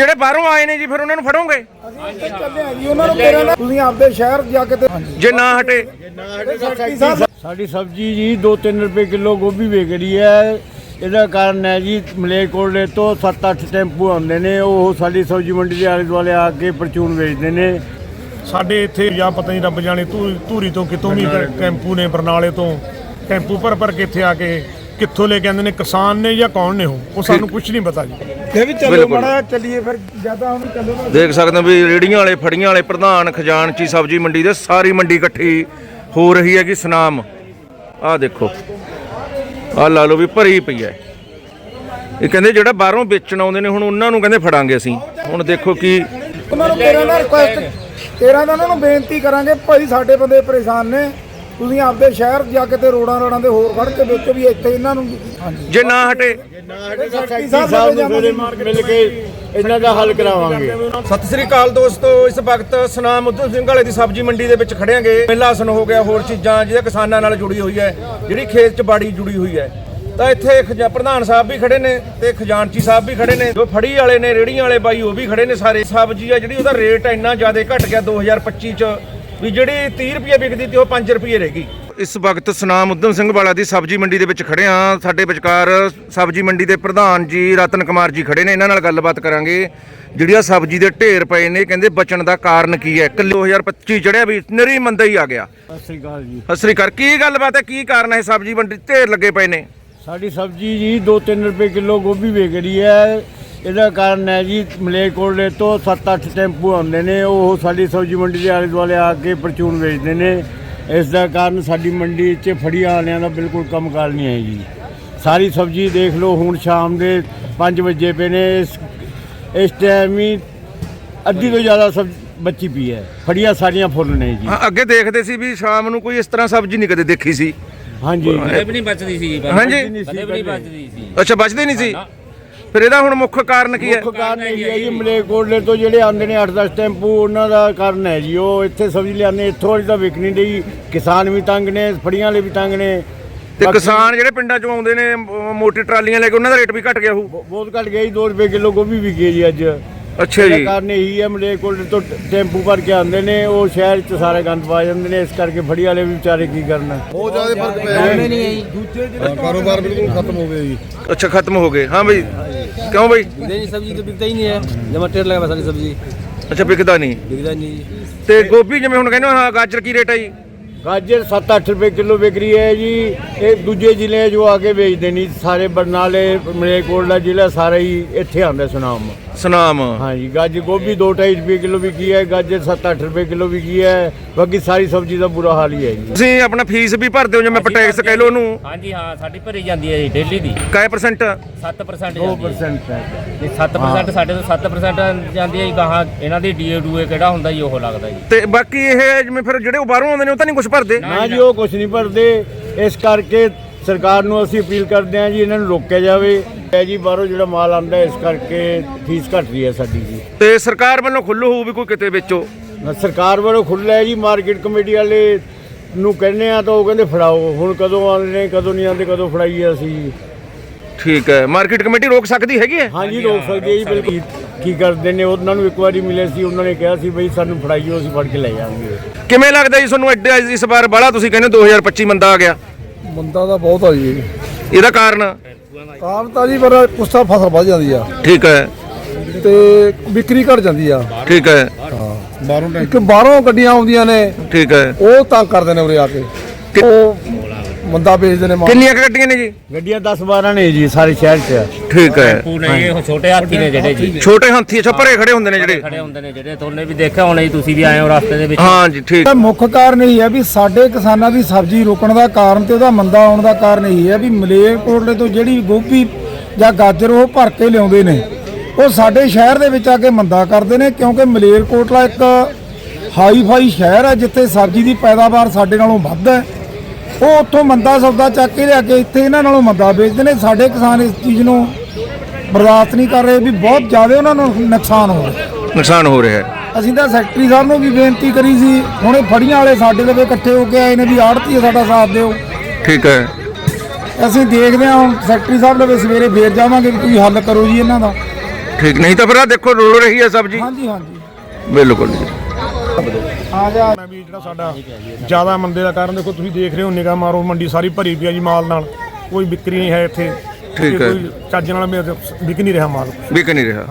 ਜਿਹੜੇ ਬਾਹਰੋਂ ਆਏ ਨੇ ਜੀ ਫਿਰ ਉਹਨਾਂ ਨੂੰ ਫੜੋਗੇ? ਅਸੀਂ ਇੱਥੇ ਚੱਲੇ ਆ ਜੀ ਉਹਨਾਂ ਨੂੰ ਕਹਿ ਰਹੇ ਤੁਸੀਂ ਆਪਦੇ ਸ਼ਹਿਰ ਜਾ ਕੇ ਤੇ ਜੇ ਨਾ ਹਟੇ। ਸਾਡੀ ਸਬਜ਼ੀ ਜੀ 2-3 ਰੁਪਏ ਕਿਲੋ ਗੋਭੀ ਵਿਕ ਰਹੀ ਹੈ। ਇਹਦਾ ਕਾਰਨ ਹੈ ਜੀ ਮਲੇਰਕੋਟਲੇ ਤੋਂ 7-8 ਟੈਂਪੂ ਆਉਂਦੇ ਨੇ। ਉਹ ਸਾਡੀ ਸਬਜ਼ੀ ਮੰਡੀ ਦੇ ਆਲੇ ਦੁਆਲੇ ਆ ਕੇ ਪਰਚੂਨ ਵੇਚਦੇ ਨੇ। ਸਾਡੇ ਇੱਥੇ ਜਾਂ ਪਤਾ ਨਹੀਂ ਰੱਬ ਜਾਣੇ ਧੂਰੀ ਤੋਂ ਕਿਤੋਂ ਵੀ ਟੈਂਪੂ ਨੇ ਬਰਨਾਲੇ ਤੋਂ। ਟੈਂਪੂ ਭਰ ਭਰ ਕੇ ਇੱਥੇ ਆ ਕੇ ਕਿੱਥੋਂ ਲੈ ਕੇ ਆਉਂਦੇ ਨੇ ਕਿਸਾਨ ਨੇ ਜਾਂ ਕੌਣ ਨੇ ਉਹ? ਉਹ ਸਾਨੂੰ ਕੁਝ ਨਹੀਂ ਪਤਾ ਜੀ। ਇਹ ਵੀ ਚੱਲੋ ਬਿਲਕੁਲ। ਮਾੜਾ ਚੱਲੀਏ ਫਿਰ ਜ਼ਿਆਦਾ ਹੁਣ ਚੱਲੋ ਨਾ। ਦੇਖ ਸਕਦੇ ਹੋ ਵੀ ਰੇੜੀਆਂ ਵਾਲੇ ਫੜੀਆਂ ਵਾਲੇ ਪ੍ਰਧਾਨ ਖਜ਼ਾਨਚੀ ਸਬਜ਼ੀ ਮੰਡੀ ਦੇ ਸਾਰੀ ਮੰਡੀ ਇਕੱਠੀ ਹੋ ਰਹੀ ਹੈ ਕਿ ਸਨਾਮ। ਆਹ ਦੇਖੋ। ਆਹ ਲਾ ਲਓ ਵੀ ਭਰੀ ਪਈ ਹੈ। ਇਹ ਕਹਿੰਦੇ ਜਿਹੜਾ ਬਾਹਰੋਂ ਵੇਚਣ ਆਉਂਦੇ ਨੇ ਹੁਣ ਉਹਨਾਂ ਨੂੰ ਕਹਿੰਦੇ ਫੜਾਂਗੇ ਅਸੀਂ। ਹੁਣ ਦੇਖੋ ਕੀ ਉਹਨਾਂ ਨੂੰ ਤੇਰਾ ਦਾ ਰਿਕੁਐਸਟ ਤੇਰਾ ਦਾ ਉਹਨਾਂ ਨੂੰ ਬੇਨਤੀ ਕਰਾਂਗੇ ਭਾਈ ਸਾਡੇ ਬੰਦੇ ਪਰੇਸ਼ਾਨ ਨੇ। ਤੁਸੀਂ ਆਪਦੇ ਸ਼ਹਿਰ ਜਾ ਕੇ ਤੇ ਰੋਡਾਂ ਰੋਡਾਂ ਦੇ ਹੋਰ ਫੜ ਕੇ ਵੇਚੋ ਵੀ ਇੱਥੇ ਇਹਨਾਂ ਨੂੰ ਜੇ ਨਾ ਹਟੇ। ਸੈਕਟਰੀ ਸਾਹਿਬ ਨੂੰ ਫਿਰ ਮਿਲ ਕੇ ਇਹਨਾਂ ਦਾ ਹੱਲ ਕਰਾਵਾਂਗੇ। ਸਤਿ ਸ੍ਰੀ ਅਕਾਲ ਦੋਸਤੋ ਇਸ ਵਕਤ ਸਨਾਮ ਉਧਮ ਸਿੰਘ ਵਾਲੇ ਦੀ ਸਬਜ਼ੀ ਮੰਡੀ ਦੇ ਵਿੱਚ ਖੜਿਆਂਗੇ ਪਹਿਲਾਸਨ ਹੋ ਗਿਆ ਹੋਰ ਚੀਜ਼ਾਂ ਜਿਹੜੇ ਕਿਸਾਨਾਂ ਨਾਲ ਜੁੜੀ ਹੋਈ ਹੈ ਜਿਹੜੀ ਖੇਤ 'ਚ ਬਾੜੀ ਜੁੜੀ ਹੋਈ ਹੈ। ਤਾਂ ਇੱਥੇ ਪ੍ਰਧਾਨ ਸਾਹਿਬ ਵੀ ਖੜੇ ਨੇ ਤੇ ਖਜ਼ਾਨਚੀ ਸਾਹਿਬ ਵੀ ਖੜੇ ਨੇ। ਜੋ ਫੜੀ ਵਾਲੇ ਨੇ ਰੇੜੀਆਂ ਵਾਲੇ ਬਾਈ ਉਹ ਵੀ ਖੜੇ ਨੇ ਸਾਰੇ। ਸਬਜ਼ੀ ਆ ਜਿਹੜੀ ਉਹਦਾ ਰੇਟ ਇੰਨਾ ਜ਼ਿਆਦਾ ਘਟ ਗਿਆ 2025 ਚ। ਵੀ ਜਿਹੜੀ 30 ਰੁਪਏ ਵਿਕਦੀ ਤੇ ਉਹ 5 ਰੁਪਏ ਰਹਿ ਗਈ। ਇਸ ਵਕਤ ਸਨਾਮ ਉਧਮ ਸਿੰਘ ਵਾਲਾ ਦੀ ਸਬਜ਼ੀ ਮੰਡੀ ਦੇ ਵਿੱਚ ਖੜੇ ਆ ਸਾਡੇ ਵਿਚਕਾਰ ਸਬਜ਼ੀ ਮੰਡੀ ਦੇ ਪ੍ਰਧਾਨ ਜੀ ਰਤਨ ਕੁਮਾਰ ਜੀ ਖੜੇ ਨੇ। ਇਹਨਾਂ ਨਾਲ ਗੱਲਬਾਤ ਕਰਾਂਗੇ। ਜਿਹੜੀਆਂ ਸਬਜ਼ੀ ਦੇ ਢੇਰ ਪਏ ਨੇ ਕਹਿੰਦੇ ਬਚਣ ਦਾ ਕਾਰਨ ਕੀ ਹੈ? ਕਿਲੋ 2025 ਚੜਿਆ ਵੀ ਨਰੀ ਮੰਦਾ ਹੀ ਆ ਗਿਆ। ਸਤਿ ਸ੍ਰੀ ਅਕਾਲ ਜੀ। ਸਤਿ ਸ੍ਰੀ ਅਕਾਲ। ਕੀ ਗੱਲਬਾਤ ਹੈ? ਕੀ ਕਾਰਨ ਹੈ ਸਬਜ਼ੀ ਮੰਡੀ 'ਚ? ਢੇਰ ਲੱਗੇ ਪਏ ਨੇ। ਸਾਡੀ ਸਬਜ਼ੀ ਜੀ 2-3 ਰੁਪਏ ਕਿਲੋ ਗੋਭੀ ਵਿਕ ਰਹੀ ਹੈ। ਇਹਦਾ ਕਾਰਨ ਹੈ ਜੀ ਮਲੇਰਕੋਟਲੇ ਤੋਂ 7-8 ਟੈਂਪੂ ਆਉਂਦੇ ਨੇ ਉਹ ਸਾਡੀ ਸਬਜ਼ੀ ਮੰਡੀ ਦੇ ਆਲੇ ਦੁਆਲੇ ਆ ਕੇ ਪਰਚੂਨ ਵੇਚਦੇ ਨੇ। ਇਸ ਦਾ ਕਾਰਨ ਸਾਡੀ ਮੰਡੀ 'ਚ ਫੜੀਆਂ ਵਾਲਿਆਂ ਦਾ ਬਿਲਕੁਲ ਕੰਮਕਾਰ ਨਹੀਂ ਹੈ ਜੀ। ਸਾਰੀ ਸਬਜ਼ੀ ਦੇਖ ਲਓ ਹੁਣ ਸ਼ਾਮ ਦੇ 5 ਵਜੇ ਪਏ ਨੇ ਇਸ ਇਸ ਟਾਈਮ ਹੀ ਅੱਧੀ ਤੋਂ ਜ਼ਿਆਦਾ ਸਬ ਬੱਚੀ ਪਈ ਹੈ। ਫੜੀਆਂ ਸਾਰੀਆਂ ਫੁੱਲ ਨੇ ਜੀ। ਹਾਂ ਅੱਗੇ ਦੇਖਦੇ ਸੀ ਵੀ ਸ਼ਾਮ ਨੂੰ ਕੋਈ ਇਸ ਤਰ੍ਹਾਂ ਸਬਜ਼ੀ ਨਹੀਂ ਕਦੇ ਦੇਖੀ ਸੀ। ਹਾਂਜੀ। ਕਦੇ ਵੀ ਨਹੀਂ ਬਚਦੀ ਸੀ ਜੀ ਹਾਂਜੀ। ਕਦੇ ਵੀ ਨਹੀਂ ਬਚਦੀ ਸੀ। ਅੱਛਾ ਬਚਦੇ ਨਹੀਂ ਸੀ? ਫਿਰ ਇਹਦਾ ਹੁਣ ਮੁੱਖ ਕਾਰਨ ਕੀ ਹੈ? ਮੁੱਖ ਕਾਰਨ ਇਹ ਹੈ ਜੀ ਮਲੇਰਕੋਟਲੇ ਤੋਂ ਜਿਹੜੇ ਆਉਂਦੇ ਨੇ 8-10 ਟੈਂਪੂ ਉਹਨਾਂ ਦਾ ਕਾਰਨ ਹੈ ਜੀ ਉਹ ਇੱਥੇ ਸਬਜ਼ੀ ਲਿਆਉਂਦੇ ਇੱਥੋਂ ਵਾਲੀ ਤਾਂ ਵਿਕ ਨਹੀਂ ਕਿਸਾਨ ਵੀ ਤੰਗ ਨੇ ਫੜੀਆਂ ਵਾਲੇ ਵੀ ਤੰਗ ਨੇ। ਤੇ ਬਾਕੀ ਕਿਸਾਨ ਜਿਹੜੇ ਪਿੰਡਾਂ ਚੋਂ ਆਉਂਦੇ ਨੇ ਮੋਟੀ ਟਰਾਲੀਆਂ ਲੈ ਕੇ ਉਹਨਾਂ ਦਾ ਰੇਟ ਵੀ ਘਟ ਗਿਆ ਹੋਊ? ਬਹੁਤ ਘਟ ਗਿਆ ਜੀ 2 ਰੁਪਏ ਕਿਲੋ ਗੋਭੀ ਵਿਕੀ ਜੀ ਅੱਜ। ਅੱਛਾ ਇਹਦਾ ਜੀ ਕਾਰਨ ਇਹੀ ਹੈ ਮਲੇਰਕੋਟਲੇ ਤੋਂ ਟ- ਟੈਂਪੂ ਭਰ ਕੇ ਆਉਂਦੇ ਨੇ ਉਹ ਸ਼ਹਿਰ 'ਚ ਸਾਰੇ ਗੰਦ ਪਾ ਜਾਂਦੇ ਨੇ ਇਸ ਕਰਕੇ ਫੜੀ ਵਾਲੇ ਵੀ ਵਿਚਾਰੇ ਕੀ ਕਰਨ। ਬਹੁਤ ਜ਼ਿਆਦਾ ਫ਼ਰਕ ਪੈ ਗਿਆ ਨਹੀਂ ਹੈ ਕਾਰੋਬਾਰ ਬਿਲਕੁਲ ਖਤਮ ਹੋ ਗਿਆ ਜੀ। ਅੱਛਾ ਖਤਮ ਹੋ ਗਏ। ਹਾਂ ਬਈ। ਕਿਉਂ ਬਈ नहीं सब्जी तो बिकता ही नहीं है जब टेर लगा सारी सब्जी ਅੱਛਾ ਵਿਕਦਾ ਨਹੀਂ बिकता नहीं जी ਤੇ ਗੋਭੀ ਜਿਵੇਂ ਹੁਣ ਕਹਿੰਦੇ ਹੋ, ਹਾਂ ਗਾਜਰ ਕੀ ਰੇਟ ਹੈ ਜੀ ਗਾਜਰ 7-8 ਰੁਪਏ ਕਿਲੋ ਵਿਕ ਰਹੀ ਹੈ ਜੀ। ਇਹ ਦੂਜੇ ਜ਼ਿਲ੍ਹੇ ਜੋ ਆ ਕੇ ਵੇਚਦੇ ਨਹੀਂ ਸਾਰੇ ਬਰਨਾਲੇ ਮਲੇਰਕੋਟਲਾ ਜ਼ਿਲ੍ਹਾ ਸਾਰਾ ਹੀ ਇੱਥੇ ਆਉਂਦਾ ਸੁਨਾਮ। ਸੁਨਾਮ। ਹਾਂਜੀ ਗਾਜਰ ਗੋਭੀ 2.5 ਰੁਪਏ ਕਿਲੋ ਵਿਕੀ ਹੈ ਗਾਜਰ 7-8 ਰੁਪਏ ਕਿਲੋ ਵਿਕੀ ਹੈ ਬਾਕੀ ਸਾਰੀ ਸਬਜ਼ੀ ਦਾ ਬੁਰਾ ਹਾਲ ਹੀ ਹੈ ਜੀ। ਤੁਸੀਂ ਆਪਣਾ ਫੀਸ ਵੀ ਭਰਦੇ ਹੋ ਜਿਵੇਂ ਟੈਕਸ ਕਹਿ ਲਓ ਉਹਨੂੰ? ਹਾਂਜੀ ਹਾਂ ਸਾਡੀ ਭਰੀ ਜਾਂਦੀ ਹੈ ਜੀ ਡੇਲੀ ਦੀ। ਕਾਏ ਪਰਸੈਂਟ 7% 2% ਹੈ। ਜੇ 7% ਸਾਡੇ ਤੋਂ 7% ਜਾਂਦੀ ਹੈ ਜੀ ਗਾਹਾਂ ਇਹਨਾਂ ਦੀ ਡੀਏ ਡੂਏ ਕਿਹੜਾ ਹੁੰਦਾ ਜੀ ਉਹ ਲੱਗਦਾ ਜੀ। ਤੇ ਬਾਕੀ ਇਹ ਜਿਵੇਂ ਫਿਰ ਜਿਹੜੇ ਉਹ ਬਾਹਰੋਂ ਆਉਂਦੇ ਨੇ ਉਹ ਤਾਂ ਨਹੀਂ ਕੁਝ ਭਰਦੇ? ਨਾ ਜੀ ਉਹ ਕੁਝ ਨਹੀਂ ਭਰਦੇ। ਇਸ ਕਰਕੇ ਸਰਕਾਰ ਨੂੰ ਅਸੀਂ ਅਪੀਲ ਕਰਦੇ ਹਾਂ ਜੀ ਇਹਨਾਂ ਨੂੰ ਰੋਕਿਆ ਜਾਵੇ। ਹੈ ਜੀ ਬਾਹਰੋਂ ਜਿਹੜਾ ਮਾਲ ਆਉਂਦਾ ਇਸ ਕਰਕੇ ਫੀਸ ਘਟ ਰਹੀ ਹੈ ਸਾਡੀ ਜੀ। ਤੇ ਸਰਕਾਰ ਵੱਲੋਂ ਖੁੱਲ੍ਹ ਹੋਊ ਵੀ ਕੋਈ ਕਿਤੇ ਵੇਚੋ ਸਰਕਾਰ ਵੱਲੋਂ ਖੁੱਲ੍ਹਾ ਹੈ ਜੀ ਮਾਰਕੀਟ ਕਮੇਟੀ ਵਾਲੇ ਨੂੰ ਕਹਿੰਦੇ ਆ ਤਾਂ ਉਹ ਕਹਿੰਦੇ ਫੜਾਓ। ਹੁਣ ਕਦੋਂ ਆਉਂਦੇ ਨੇ ਕਦੋਂ ਨਹੀਂ ਆਉਂਦੇ ਕਦੋਂ ਫੜਾਈਏ ਅਸੀਂ? ਠੀਕ ਹੈ। ਮਾਰਕੀਟ ਕਮੇਟੀ ਰੋਕ ਸਕਦੀ ਹੈਗੀ ਹੈ? ਹਾਂਜੀ ਰੋਕ ਸਕਦੇ ਜੀ ਬਿਲਕੁਲ। ਕੀ ਕਰਦੇ ਨੇ ਉਹਨਾਂ ਨੂੰ ਇੱਕ ਵਾਰੀ ਮਿਲੇ ਸੀ ਉਹਨਾਂ ਨੇ ਕਿਹਾ ਸੀ ਬਈ ਸਾਨੂੰ ਫੜਾਈਓ ਅਸੀਂ ਫੜ ਕੇ ਲੈ ਜਾਵਾਂਗੇ ਕਿਵੇਂ ਲੱਗਦਾ ਜੀ ਤੁਹਾਨੂੰ ਐਡੇ ਇਸ ਵਾਰ ਬਾਹਲਾ ਤੁਸੀਂ ਕਹਿੰਦੇ 2025 ਮੰਦਾ ਆ ਗਿਆ। ਮੰਦਾ ਤਾਂ ਬਹੁਤ ਆ ਜੀ। ਇਹਦਾ ਕਾਰਨ? ਕਾਰਨ ਤਾਂ ਜੀ ਪਰ ਕੁਛ ਤਾਂ ਫਸਲ ਵੱਧ ਜਾਂਦੀ ਆ। ਠੀਕ ਹੈ। ਤੇ ਵਿਕਰੀ ਘਟ ਜਾਂਦੀ ਆ। ਠੀਕ ਹੈ। ਬਾਹਰੋਂ ਇੱਕ ਬਾਹਰੋਂ ਗੱਡੀਆਂ ਆਉਂਦੀਆਂ ਨੇ। ਠੀਕ ਹੈ। ਉਹ ਤੰਗ ਕਰਦੇ ਨੇ ਉਰੇ ਆ ਕੇ। ਕਿ- ਉਹ ਮੰਦਾ ਵੇਚਦੇ ਨੇ ਮਾਲ ਕਿੰਨੀਆਂ ਕੁ ਗੱਡੀਆਂ ਨੇ ਜੀ? ਗੱਡੀਆਂ 10 12 ਨੇ ਜੀ ਸਾਰੇ ਸ਼ਹਿਰ 'ਚ। ਠੀਕ ਹੈ। ਪੂਨੇ ਇਹ ਛੋਟੇ ਹਾਥੀ ਨੇ ਜਿਹੜੇ ਜੀ। ਛੋਟੇ ਹਾਥੀ ਅੱਛਾ ਭਰੇ ਖੜੇ ਹੁੰਦੇ ਨੇ ਜਿਹੜੇ। ਖੜੇ ਹੁੰਦੇ ਨੇ ਜਿਹੜੇ। ਤੁਹਾਨੇ ਵੀ ਦੇਖਿਆ ਹੋਣਾ ਜੀ ਤੁਸੀਂ ਵੀ ਆਏ ਹੋ ਰਸਤੇ ਦੇ ਵਿੱਚ। ਹਾਂ ਜੀ ਠੀਕ। ਇਹਦਾ ਮੁੱਖ ਕਾਰਨ ਇਹ ਹੈ ਵੀ ਸਾਡੇ ਕਿਸਾਨਾਂ ਦੀ ਸਬਜ਼ੀ ਰੁਕਣ ਦਾ ਕਾਰਨ ਤੇ ਉਹਦਾ ਮੰਦਾ ਆਉਣ ਦਾ ਕਾਰਨ ਇਹ ਹੈ ਵੀ ਮਲੇਰਕੋਟਲੇ ਤੋਂ ਜਿਹੜੀ ਗੋਭੀ ਜਾਂ ਗਾਜਰ ਉਹ ਭਰ ਕੇ ਲਿਆਉਂਦੇ ਨੇ। ਉਹ ਸਾਡੇ ਸ਼ਹਿਰ ਦੇ ਵਿੱਚ ਆ ਕੇ ਮੰਦਾ ਕਰਦੇ ਨੇ ਕਿਉਂਕਿ ਮਲੇਰਕੋਟਲਾ ਇੱਕ ਹਾਈ ਫਾਈ ਸ਼ਹਿਰ ਹੈ ਜਿੱਥੇ ਸਬਜ਼ੀ ਦੀ ਪੈਦਾਵਾਰ ਸਾਡੇ ਨਾਲੋਂ ਵੱਧ ਹੈ। ਉਹ ਉੱਥੋਂ ਮੰਦਾ ਸੌਦਾ ਚੱਕ ਕੇ ਲਿਆ ਕੇ ਇੱਥੇ ਇਹਨਾਂ ਨਾਲੋਂ ਮੰਦਾ ਵੇਚਦੇ ਨੇ। ਸਾਡੇ ਕਿਸਾਨ ਇਸ ਚੀਜ਼ ਨੂੰ ਬਰਦਾਸ਼ਤ ਨਹੀਂ ਕਰ ਰਹੇ ਵੀ ਬਹੁਤ ਜ਼ਿਆਦਾ ਉਹਨਾਂ ਨੂੰ ਨੁਕਸਾਨ ਹੋ ਰਿਹਾ। ਨੁਕਸਾਨ ਹੋ ਰਿਹਾ ਹੈ। ਅਸੀਂ ਤਾਂ ਸੈਕਟਰੀ ਸਾਹਿਬ ਨੂੰ ਵੀ ਬੇਨਤੀ ਕਰੀ ਸੀ ਹੁਣੇ ਫੜੀਆਂ ਵਾਲੇ ਸਾਡੇ ਲਵੇ ਇਕੱਠੇ ਹੋ ਕੇ ਆਏ ਨੇ ਵੀ ਆੜਤੀ ਸਾਡਾ ਸਾਥ ਦਿਓ। ਠੀਕ ਹੈ। ਅਸੀਂ ਦੇਖਦੇ ਹਾਂ ਹੁਣ ਸੈਕਟਰੀ ਸਾਹਿਬ ਲਵੇ ਸਵੇਰੇ ਫੇਰ ਜਾਵਾਂਗੇ ਵੀ ਕੋਈ ਹੱਲ ਕਰੋ ਜੀ ਇਹਨਾਂ ਦਾ। ਠੀਕ ਨਹੀਂ ਤਾਂ ਫਿਰ ਆ ਦੇਖੋ ਰੁਲ ਰਹੀ ਹੈ ਸਬਜ਼ੀ। ਹਾਂਜੀ ਹਾਂਜੀ। ਬਿਲਕੁਲ ਜੀ। ਆ ਜਾ ਮੈਂ ਵੀ ਜਿਹੜਾ ਸਾਡਾ ਜ਼ਿਆਦਾ ਮੰਦੇ ਦਾ ਕਾਰਨ ਦੇਖੋ ਤੁਸੀਂ ਦੇਖ ਰਹੇ ਹੋ ਨਿਗਾਹ ਮਾਰੋ ਮੰਡੀ ਸਾਰੀ ਭਰੀ ਪਈ ਆ ਜੀ ਮਾਲ ਨਾਲ। ਕੋਈ ਵਿਕਰੀ ਨਹੀਂ ਹੈ ਇੱਥੇ। ਠੀਕ ਹੈ। ਕੋਈ ਚੱਜ ਨਾਲ ਵਿਕ ਨਹੀਂ ਰਿਹਾ ਮਾਲ। ਵਿਕ ਨਹੀਂ ਰਿਹਾ।